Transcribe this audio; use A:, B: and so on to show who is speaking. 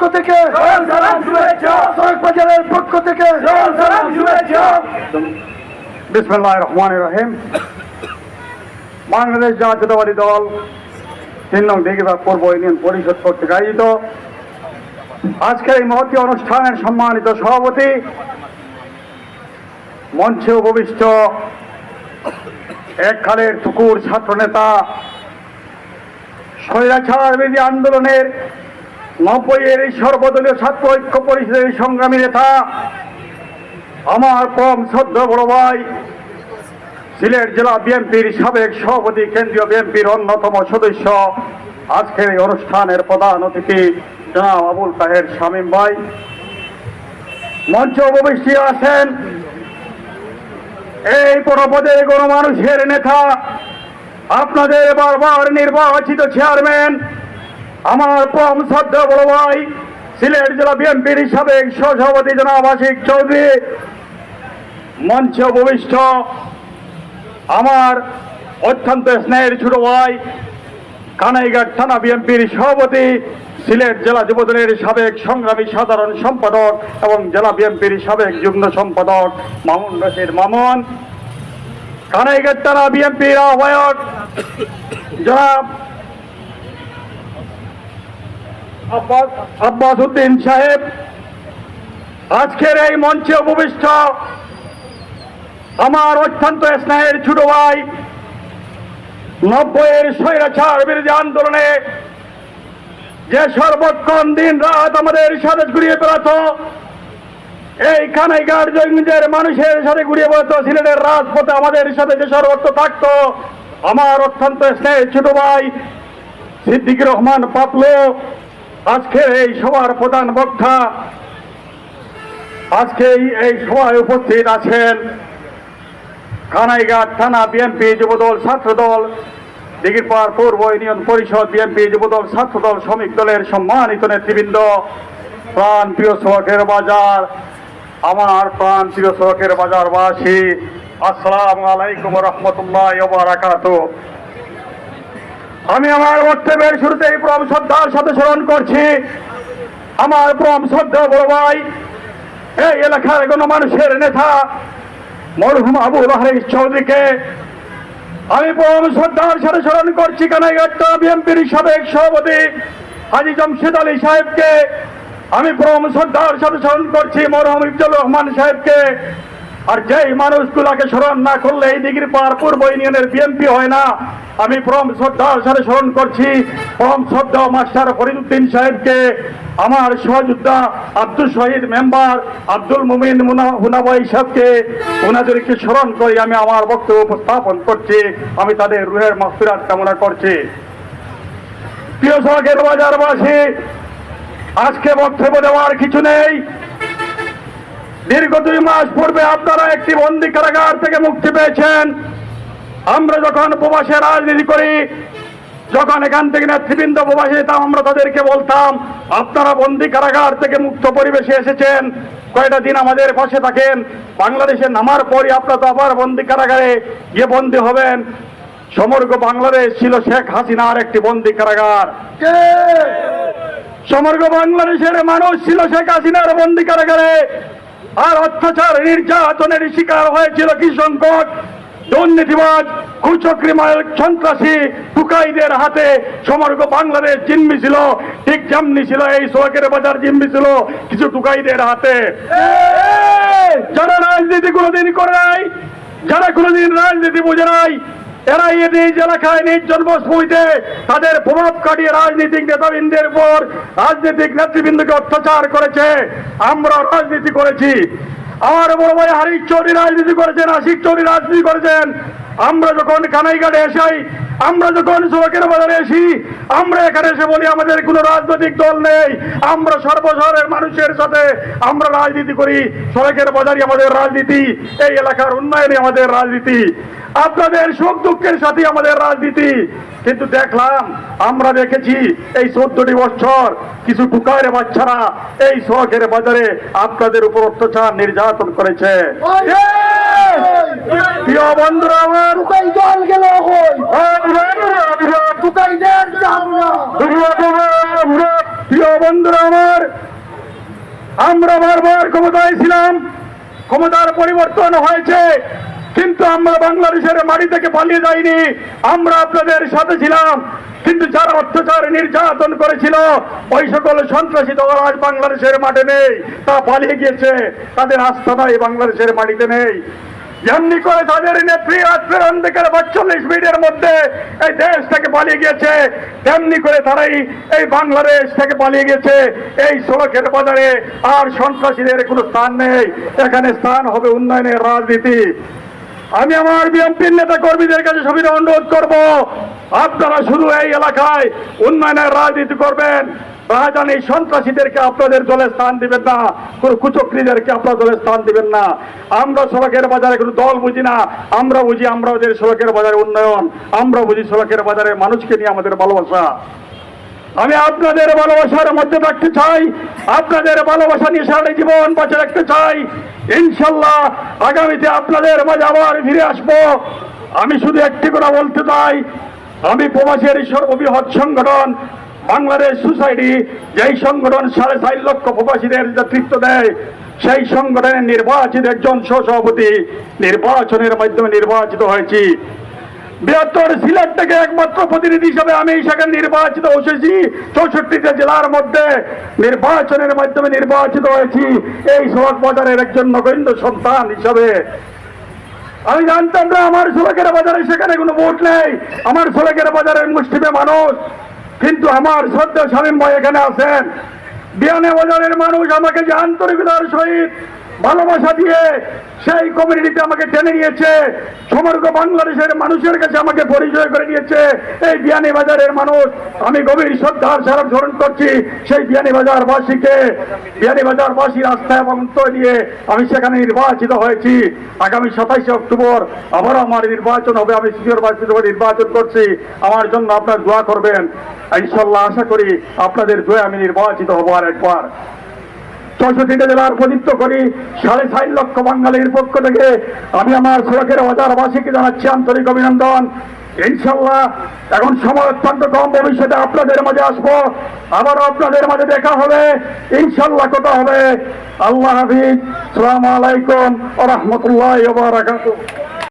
A: পক্ষ থেকে বাজারের পক্ষ থেকে
B: বিসমুল্লাহ রহমান রহিম। বাংলাদেশ জাতীয়তাবাদী দল তিন নং বেগিবাগ পূর্ব ইউনিয়ন পরিষদ কর্তৃক আয়োজিত আজকের এই মহতী অনুষ্ঠানের সম্মানিত সভাপতি মঞ্চে উপবিষ্ট এককালের টুকুর ছাত্রনেতা স্বৈরাচার বিরোধী আন্দোলনের নব্বইয়ের এই সর্বদলীয় ছাত্র ঐক্য পরিষদের সংগ্রামী নেতা, আমার কম শ্রদ্ধ বড় ভাই, সিলেট জেলা বিএনপির সাবেক সভাপতি, কেন্দ্রীয় বিএনপির অন্যতম সদস্য। আজকের এই অনুষ্ঠানের প্রধান অতিথি জনাব আবুল তাহের শামীম ভাই। মঞ্চ উপবিষ্ট আছেন এই পরপদে গণমানুষের নেতা। আপনাদের বারবার নির্বাচিত চেয়ারম্যান আমার কম শ্রদ্ধা বড় ভাই, সিলেট জেলা বিএনপির সাবেক সভাপতি জনাব আশিক চৌধুরী। মঞ্চে উপবিষ্ট আমার অত্যন্ত স্নেহের ছোট ভাই, কানাইঘাট থানা বিএনপির সভাপতি, সিলেট জেলা যুবদলের সাবেক সংগ্রামী সাধারণ সম্পাদক এবং জেলা বিএনপির সাবেক যুগ্ম সম্পাদক মামুন রশিদ মামুন। কানাইঘাট থানা বিএনপির আহ্বায়ক জনাব আব্বাস উদ্দিন সাহেব, আজকের এই মঞ্চে উপবিষ্ট আমার অত্যন্ত স্নেহের ছোট ভাই, নব্বইয়ের স্বৈরাচার বিরোধী আন্দোলনে যে সর্বক্ষণ দিন রাত আমাদের সাথে ঘুরিয়ে বেড়াতো এই কানাইঘাট জঙ্গিদের মানুষের সাথে ঘুরিয়ে বেড়াতো, সিলেটের রাজপথে আমাদের সাথে যে সর্বত্র থাকতো, আমার অত্যন্ত স্নেহের ছোট ভাই সিদ্দিক রহমান পাতলো আজকের এই সভার প্রধান বক্তা আজকে এই- সভায় উপস্থিত আছেন কানাইঘাট থানা বিএনপি যুবদল ছাত্রদল দিঘিরপাড় পূর্ব ইউনিয়ন পরিষদ বিএনপি যুবদল ছাত্রদল শ্রমিক দলের সম্মানিত নেতৃবৃন্দ, প্রাণ প্রিয় সোহাগের বাজার, আমার প্রাণ প্রিয় সড়কের বাজারবাসী, আসসালামু আলাইকুম রহমতুল্লাহ বারাকাত আমি আমার বক্তব্যের শুরুতেই প্রম শ্রদ্ধার সাথে স্মরণ করছি। আমার প্রম শ্রদ্ধা বড় ভাই, এই এলাকার মানুষের নেতা, মরহুম আবুল হারিস চৌধুরীকে আমি পরম শ্রদ্ধার সাথে স্মরণ করছি। কানাইঘাট্টা বিএনপির সাবেক সভাপতি হাজি জমশেদ আলী সাহেবকে আমি পরম শ্রদ্ধার সাথে স্মরণ করছি। মরহুম ইফজুল রহমান সাহেবকে আর যেই মানুষগুলাকে স্মরণ না করলে এই দিঘির পার পূর্ব ইউনিয়নের বিএনপি হয় না, আমি পরম শ্রদ্ধার সাথে স্মরণ করছি। পরম শ্রদ্ধা মাস্টার ফরিদুদ্দিন সাহেবকে, আমার সহযোদ্ধা আব্দুল শহীদ মেম্বার আব্দুল মুমিন মুনা- হুনাবাই সাহেবকে ওনাদেরকে স্মরণ করে আমি আমার বক্তব্য উপস্থাপন করছি। আমি তাদের রুহের মাফিরাত কামনা করছি। প্রিয় সড়কের বাজারবাসী, আজকে বক্তব্য দেওয়ার কিছু নেই। দীর্ঘ দুই মাস পূর্বে আপনারা একটি বন্দি কারাগার থেকে মুক্তি পেয়েছেন। আমরা যখন প্রবাসে রাজনীতি করি যখন এখান থেকে নেতৃবৃন্দ প্রবাসে যেতাম আমরা তাদেরকে বলতাম আপনারা বন্দি কারাগার থেকে মুক্ত পরিবেশে এসেছেন। কয়টা দিন আমাদের পাশে থাকেন। বাংলাদেশে নামার পরই আপনারা তো আবার বন্দি কারাগারে গিয়ে বন্দি হবেন। সমগ্র বাংলাদেশ ছিল শেখ হাসিনার একটি বন্দি কারাগার। সমগ্র বাংলাদেশের মানুষ ছিল শেখ হাসিনার বন্দি কারাগারে। আর অত্যাচার, নির্যাতনের শিকার হয়েছিল কি সংকট দুর্নীতিবাজ কুচক্রি মায়ের সন্ত্রাসী টুকাইদের হাতে সমগ্র বাংলাদেশ জিম্মি ছিল। ঠিক যেমনি ছিল এই সোহাগের বাজার জিম্মি ছিল কিছু টুকাইদের হাতে। যারা রাজনীতি কোনোদিন করে নাই, যারা কোনোদিন রাজনীতি বুঝে নাই এরা নিজ এলাকায় নিজ জন্মভূমিতে তাদের প্রভাব কাটিয়ে রাজনৈতিক নেতাবৃন্দের উপর রাজনৈতিক নেতৃবৃন্দকে অত্যাচার করেছে। আমরা রাজনীতি করেছি। আমার বড় ভাই হারিক চৌধুরী রাজনীতি করেছেন, আশিক চৌধুরী রাজনীতি করেছেন। আমরা যখন কানাইঘাটে এসাই, আমরা যখন সড়কের বাজারে আসি আমরা এখানে এসে বলি, আমাদের কোনো রাজনৈতিক দল নেই। আমরা সর্বশহরের মানুষের সাথে আমরা রাজনীতি করি। সড়কের বাজারই আমাদের রাজনীতি। এই এলাকার উন্নয়নে আমাদের রাজনীতি। আপনাদের সুখ দুঃখের সাথে আমাদের রাজনীতি। কিন্তু দেখলাম আমরা দেখেছি এই চোদ্দটি বছর কিছু টুকায়ের বাচ্চারা এই শখের বাজারে আপনাদের উপর অত্যাচার নির্যাতন করেছে। প্রিয় বন্ধুরা আমার
A: জল গেল হই টুকাইদের যাব না।
B: প্রিয় বন্ধুরা আমার আমরা বারবার ক্ষমতায় ছিলাম। ক্ষমতার পরিবর্তন হয়েছে। কিন্তু আমরা বাংলাদেশের মাটি থেকে পালিয়ে যাইনি। আমরা আপনাদের সাথে ছিলাম, কিন্তু যারা অত্যাচার নির্যাতন করেছিল, ওই সকল সন্ত্রাসী দল আজ বাংলাদেশের মাঠে নেই, তা পালিয়ে গিয়েছে। তাদের আস্থা নাই, বাংলাদেশের মাটিতে নেই। যেমনি করে তাদের নেত্রী রাত্রের অন্ধকার বাচ্চল্লিশ মিনিটের মধ্যে এই দেশ থেকে পালিয়ে গিয়েছে। তেমনি করে তারাই এই বাংলাদেশ থেকে পালিয়ে গেছে এই সড়কের বাজারে আর সন্ত্রাসীদের কোনো স্থান নেই। এখানে স্থান হবে উন্নয়নের রাজনীতি। আমি আমার বিএনপির নেতা কর্মীদের কাছে সুবিধা অনুরোধ করব, আপনারা শুধু এই এলাকায় উন্নয়নের রাজনীতি করবেন। রাজধানী সন্ত্রাসীদেরকে আপনাদের দলে স্থান দিবেন না, কোনো কুচক্রীদেরকে আপনার দলে স্থান দিবেন না। আমরা সড়কের বাজারে কোনো দল বুঝি না, আমরা বুঝি আমরা ওদের সড়কের বাজারে উন্নয়ন, আমরা বুঝি সড়কের বাজারে মানুষকে নিয়ে আমাদের ভালোবাসা। আমি আপনাদের ভালোবাসার মধ্যে থাকতে চাই, আপনাদের ভালোবাসা নিয়ে সারা জীবন বাঁচে রাখতে চাই। ইনশাল্লাহ আগামীতে আপনাদের মাঝে আবার ফিরে আসব। আমি শুধু একটি কথা বলতে চাই, আমি প্রবাসের সর্ববৃহৎ সংগঠন বাংলাদেশ সোসাইটি, যেই সংগঠন সাড়ে চার লক্ষ প্রবাসীদের নেতৃত্ব দেয়, সেই সংগঠনের নির্বাচিত একজন সহসভাপতি নির্বাচনের মাধ্যমে নির্বাচিত হয়েছি। বৃহত্তর সিলেট থেকে একমাত্র প্রতিনিধি হিসাবে আমি সেখানে নির্বাচিত হয়েছি। চৌষট্টিটা জেলার মধ্যে নির্বাচনের মাধ্যমে নির্বাচিত হয়েছি। এই সড়ক বাজারের একজন নগণ্য সন্তান হিসাবে। আমি জানতাম না আমার সড়কের বাজারে সেখানে কোনো ভোট নেই। আমার সড়কের বাজারের মুষ্টিমে মানুষ। কিন্তু আমার শ্রদ্ধা স্বামীন ভাই এখানে আছেন। বিয়ানে বাজারের মানুষ আমাকে যে আন্তরিকতার সহিত ভালোবাসা দিয়ে সেই কমিউনিটিতে আমাকে টেনে নিয়েছে। সমগ্র বাংলাদেশের মানুষের কাছে আমাকে পরিচয় করে নিয়েছে এই বিয়ানী বাজারের মানুষ, আমি গভীর শ্রদ্ধার স্মারক স্মরণ করছি সেই বিয়ানী বাজার বাসীকে বিয়ানী বাজার বাসীর আস্থা এবং দিয়ে আমি সেখানে নির্বাচিত হয়েছি। আগামী সাতাইশে অক্টোবর আবারও আমার নির্বাচন হবে। আমি প্রেসিডেন্ট নির্বাচন করছি। আমার জন্য আপনার দোয়া করবেন। ইনশাল্লাহ আশা করি আপনাদের দোয়া আমি নির্বাচিত হব আর একবার চৌষট্টিটা জেলার প্রদীপ্ত করি, সাড়ে চার লক্ষ বাঙালির পক্ষ থেকে আমি আমার সড়কের বাজারবাসীকে জানাচ্ছি আন্তরিক অভিনন্দন। ইনশাল্লাহ এখন সময় অত্যন্ত কম, ভবিষ্যতে আপনাদের মাঝে আসব। আবারও আপনাদের মাঝে দেখা হবে। ইনশাল্লাহ কথা হবে। আল্লাহ হাফিজ। সালাম আলাইকুম রহমতুল্লাহ